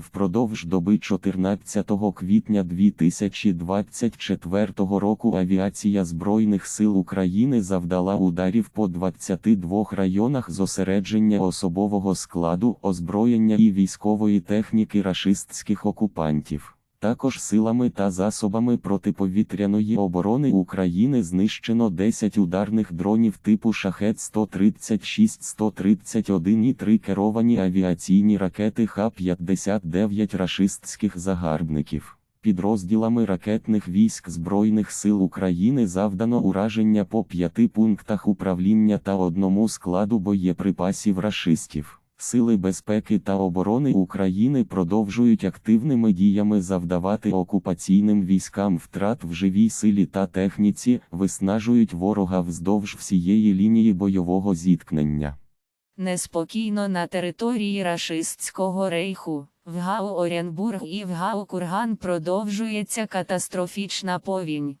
Впродовж доби 14 квітня 2024 року авіація Збройних сил України завдала ударів по 22 районах зосередження особового складу, озброєння і військової техніки рашистських окупантів. Також силами та засобами протиповітряної оборони України знищено 10 ударних дронів типу Шахет-136-131 і 3 керовані авіаційні ракети Х-59 рашистських загарбників. Підрозділами ракетних військ Збройних сил України завдано ураження по п'яти пунктах управління та одному складу боєприпасів рашистів. Сили безпеки та оборони України продовжують активними діями завдавати окупаційним військам втрат в живій силі та техніці, виснажують ворога вздовж всієї лінії бойового зіткнення. Неспокійно на території рашистського рейху. В Гау Оренбург і в Гау Курган продовжується катастрофічна повінь.